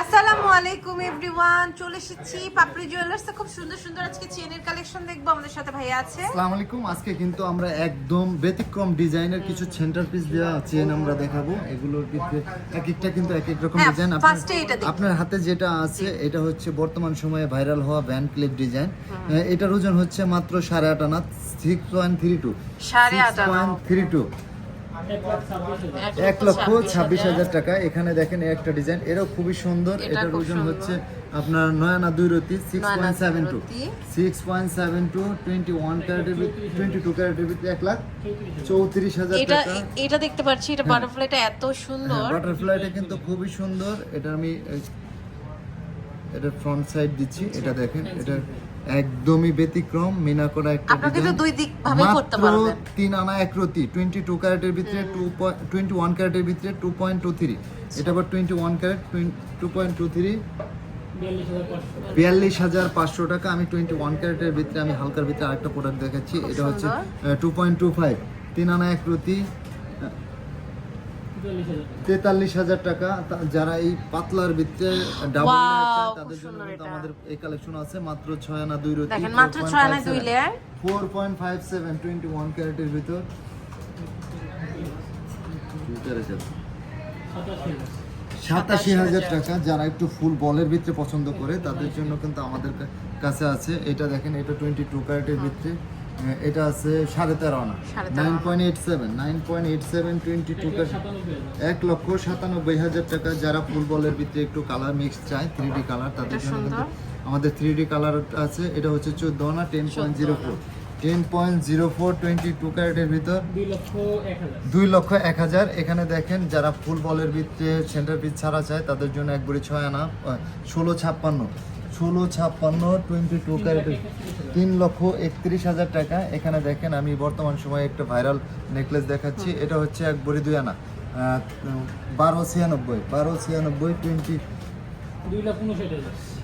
আসসালামু আলাইকুম এভরিওয়ান চলে এসেছি পাপড়ি জুয়েলার্স খুব সুন্দর সুন্দর আজকে চেনের কালেকশন দেখব। আমাদের সাথে ভাইয়া আছে। আসসালামু আলাইকুম। আজকে কিন্তু আমরা একদম ব্যতিক্রম ডিজাইনের কিছু সেন্টার পিস দেওয়া চেন আমরা দেখাবো। এগুলোর ভিতরে এক একটা কিন্তু এক এক রকম হ্যাঁ, ডিজাইন এটা দেখি। আপনার হাতে যেটা আছে এটা হচ্ছে বর্তমান সময়ে ভাইরাল হওয়া ব্যান্ড ক্লিপ ডিজাইন এটার ওজন হচ্ছে মাত্র সাড়ে আট আনা সিক্স পয়েন্ট থ্রি টু সাড়ে আট আনা। থ্রি টু এক লক্ষ ছাব্বিশ হাজার টাকা। এখানে দেখেন একটা ডিজাইন এটাও খুবই সুন্দর। এটা এটার ওজন হচ্ছে আপনার নয় আনা দুই রতি six point seven two six point seven two twenty one ক্যারেটের টোয়েন্টি টু ক্যারেটের ভিতরে এক লাখ চৌত্রিশ হাজার এটা টাকা। এটা দেখতে পাচ্ছি এটা বাটারফ্লাইটা এত সুন্দর। বাটারফ্লাইটা কিন্তু খুবই সুন্দর। এটা আমি এটা ফ্রন্ট সাইড দিচ্ছি এটা দেখেন এটা একদমই ব্যতিক্রম মিনা করা একটা আপনারা কিন্তু দুই দিক ভাবেই করতে পারবেন। তিন আনা এক রতি টোয়েন্টি টু ক্যারেটের ভিতরে টু টোয়েন্টি ওয়ান ক্যারেটের ভিতরে টু পয়েন্ট টু থ্রি এটা আবার twenty one carat two point two three বিয়াল্লিশ হাজার পাঁচশো টাকা আমি টোয়েন্টি ওয়ান ক্যারেটের ভিতরে আমি হালকার ভিতরে আরেকটা প্রোডাক্ট দেখাচ্ছি। এটা হচ্ছে টু পয়েন্ট টু ফাইভ তিন আনা এক রতি তেতাল্লিশ হাজার টাকা। যারা এই পাতলার ভিতরে ডাবল তাদের জন্য। আমাদের এই কালেকশন আছে মাত্র ছয় আনা দুই রতি মাত্র ছয় আনা দুই layer four point five seven twenty one ক্যারেটের ভিতর। সাতাশি হাজার টাকা যারা একটু ফুল বলের ভিতরে পছন্দ করে তাদের জন্য কিন্তু আমাদের কাছে আছে। এটা দেখেন এটা টোয়েন্টি টু ক্যারেটের ভিতরে। এটা আছে সাড়ে তেরো আনা। Nine point eight seven nine point eight seven twenty two এক লক্ষ সাতানব্বই হাজার টাকা। যারা ফুল বলের ভিতরে একটু কালার মিক্স চায় থ্রি ডি কালার তাদের জন্য সুন্দর। আমাদের থ্রি ডি কালার আছে। এটা হচ্ছে চোদ্দ আনা ten point zero four ten point zero four twenty two ক্যারেটের ভিতর। দুই লক্ষ এক হাজার। এখানে দেখেন যারা ফুল বলের ভিতরে সেন্টার পিস ছাড়া চায় তাদের জন্য এক একবারে ছয় আনা ষোলো ছাপ্পান্ন। ষোলো ছাপ্পান্ন টোয়েন্টি টু ক্যারেটের তিন লক্ষ একত্রিশ হাজার টাকা। এখানে দেখেন আমি বর্তমান সময়ে একটা ভাইরাল নেকলেস দেখাচ্ছি। এটা হচ্ছে একবারে দুই আনা। বারো ছিয়ানব্বই বারো ছিয়ানব্বই টোয়েন্টি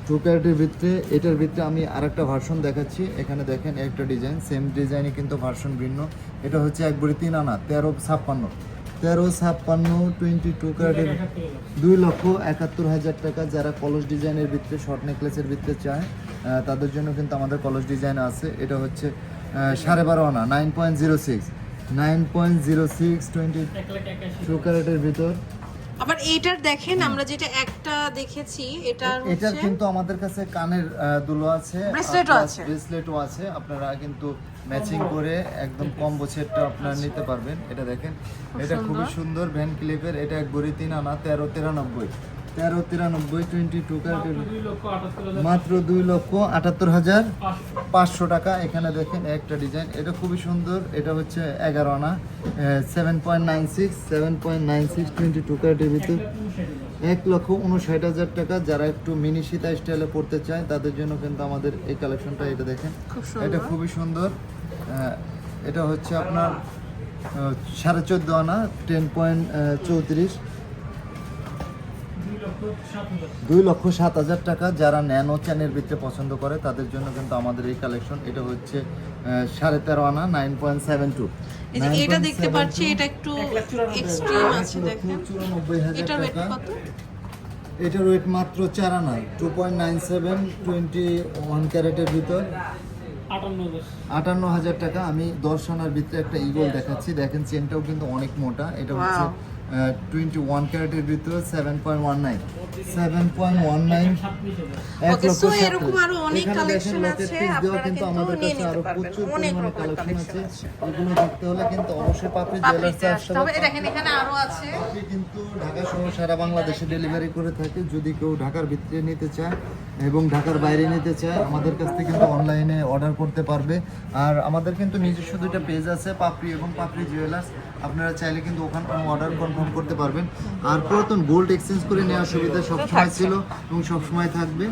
টু ক্যারেটের ভিতরে এটার ভিতরে আমি আরেকটা ভার্সন দেখাচ্ছি। এখানে দেখেন একটা ডিজাইন সেম ডিজাইনই কিন্তু ভার্সন ভিন্ন। এটা হচ্ছে একবারে তিন আনা তেরো ছাপ্পান্ন। তেরো ছাপ্পান্ন টোয়েন্টি টু ক্যারেটের দুই লক্ষ একাত্তর হাজার টাকা যারা কলস ডিজাইনের ভিতরে শর্ট নেকলেসের ভিতরে চায় তাদের জন্য কিন্তু আমাদের কলস ডিজাইন আছে। এটা হচ্ছে সাড়ে বারো আনা nine point zero six nine point zero six twenty two ক্যারেটের ভিতর। আবার এইটার দেখেন আমরা যেটা একটা দেখেছি এটা এটার কিন্তু আমাদের কাছে কানের দুলো আছে ব্রেসলেটও আছে। ব্রেসলেটও আছে। আপনারা কিন্তু ম্যাচিং করে একদম কম্বো সেটটা আপনারা নিতে পারবেন। এটা দেখেন এটা খুবই সুন্দর। ভ্যান ক্লিপের এটা এক বড়ি তিন আনা তেরো তিরানব্বই। তেরো তিরানব্বই টোয়েন্টি টু মাত্র দুই লক্ষ আটাত্তর হাজার পাঁচশো টাকা। এখানে দেখেন একটা ডিজাইন এটা খুবই সুন্দর। এটা হচ্ছে এগারো আনা। Seven point nine six seven point nine six twenty two ক্যারেটের ভিতর। এক লক্ষ উনষাট হাজার টাকা। যারা একটু মিনি সীতা স্টাইলে পড়তে চায় তাদের জন্য কিন্তু আমাদের এই কালেকশনটা এটা দেখেন। এটা খুবই সুন্দর। এটা হচ্ছে আপনার সাড়ে চোদ্দ আনা টেন পয়েন্ট চৌত্রিশ। দুই লক্ষ সাত হাজার টাকা যারা ন্যানো চ্যানের ভিতরে পছন্দ করে তাদের জন্য কিন্তু আমাদের এই কালেকশন এটা হচ্ছে সাড়ে তেরো আনা নাইন পয়েন্ট সেভেন টু এটা দেখতে পাচ্ছি এটা একটু এক্সট্রিম আছে দেখেন। ওয়েট টাকা। কত? এটার ওয়েট মাত্র চার আনা two point nine seven twenty one ক্যারেটের ভিতর। আটান্ন হাজার। টাকা। আমি দশ আনার ভিতরে একটা ইগল দেখাচ্ছি। দেখেন চেনটাও কিন্তু অনেক মোটা। এটা হচ্ছে. টোয়েন্টি ওয়ান ক্যারেটের ভিতরে সেভেন পয়েন্ট ওয়ান নাইন এরকম আরও অনেক আছে, আপনারা কিন্তু কিন্তু আমাদের নিয়ে কাছে নিতে পারবেন। প্রচুর অনেক রকমের কালেকশন আছে। আছে। এগুলো দেখতে হলে কিন্তু অবশ্যই পাপড়ি পাপড়িতে জুয়েলার্সে আসতে আসতে হবে হবে দেখেন এখানে আরও আছে। কিন্তু ঢাকা সহ সারা বাংলাদেশে ডেলিভারি করে থাকে। যদি কেউ ঢাকার ভিতরে নিতে চায় এবং ঢাকার বাইরে নিতে চায় আমাদের কাছ থেকে কিন্তু অনলাইনে অর্ডার করতে পারবে। আর আমাদের কিন্তু নিজস্ব দুইটা পেজ আছে পাপড়ি এবং পাপড়ি জুয়েলার্স আপনারা চাইলে কিন্তু ওখানে অর্ডার কনফার্ম করতে পারবেন। আর পুরাতন গোল্ড এক্সচেঞ্জ করে নেওয়ার সুবিধা সবসময় ছিল এবং সবসময় থাকবে।